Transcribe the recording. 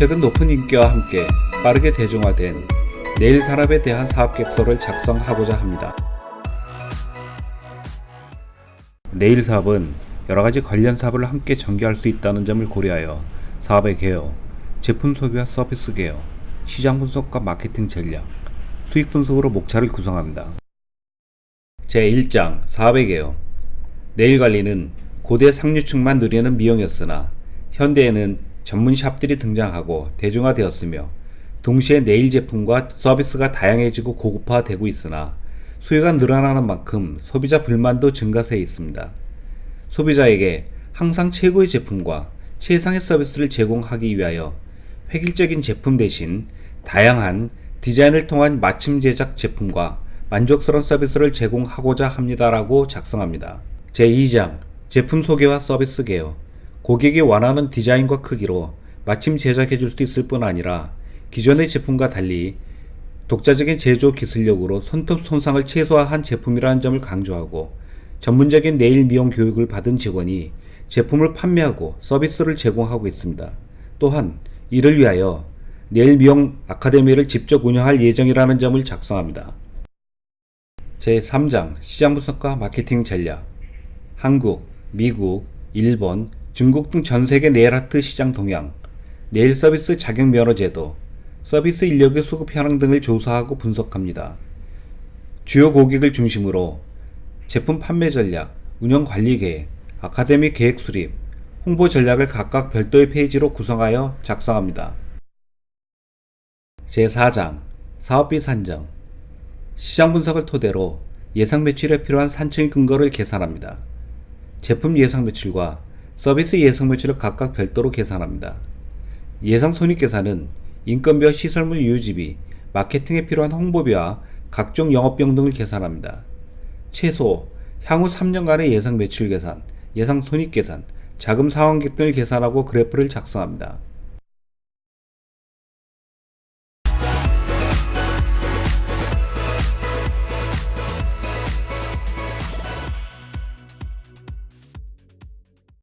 최근 높은 인기와 함께 빠르게 대중화된 내일 산업에 대한 사업 계획서를 작성하고자 합니다. 내일 사업은 여러 가지 관련 사업을 함께 전개할 수 있다는 점을 고려하여 사업의 개요, 제품 소비와 서비스 개요, 시장 분석과 마케팅 전략, 수익 분석으로 목차를 구성합니다. 제1장 사업의 개요 내일 관리는 고대 상류층만 누리는 미용이었으나 현대에는 전문 샵들이 등장하고 대중화되었으며 동시에 네일 제품과 서비스가 다양해지고 고급화되고 있으나 수요가 늘어나는 만큼 소비자 불만도 증가세에 있습니다. 소비자에게 항상 최고의 제품과 최상의 서비스를 제공하기 위하여 획일적인 제품 대신 다양한 디자인을 통한 맞춤 제작 제품과 만족스러운 서비스를 제공하고자 합니다라고 작성합니다. 제2장 제품 소개와 서비스 개요 고객이 원하는 디자인과 크기로 마침 제작해 줄 수 있을 뿐 아니라 기존의 제품과 달리 독자적인 제조 기술력으로 손톱 손상을 최소화한 제품이라는 점을 강조하고 전문적인 네일 미용 교육을 받은 직원이 제품을 판매하고 서비스를 제공하고 있습니다. 또한 이를 위하여 네일 미용 아카데미를 직접 운영할 예정이라는 점을 작성합니다. 제3장 시장 분석과 마케팅 전략 한국, 미국, 일본, 중국 등 전 세계 네일 아트 시장 동향, 네일 서비스 자격 면허 제도, 서비스 인력의 수급 현황 등을 조사하고 분석합니다. 주요 고객을 중심으로 제품 판매 전략, 운영 관리 계획, 아카데미 계획 수립, 홍보 전략을 각각 별도의 페이지로 구성하여 작성합니다. 제4장 사업비 산정 시장 분석을 토대로 예상 매출에 필요한 산출 근거를 계산합니다. 제품 예상 매출과 서비스 예상 매출을 각각 별도로 계산합니다. 예상 손익 계산은 인건비와 시설물 유지비, 마케팅에 필요한 홍보비와 각종 영업비용 등을 계산합니다. 최소 향후 3년간의 예상 매출 계산, 예상 손익 계산, 자금 상환객 등을 계산하고 그래프를 작성합니다.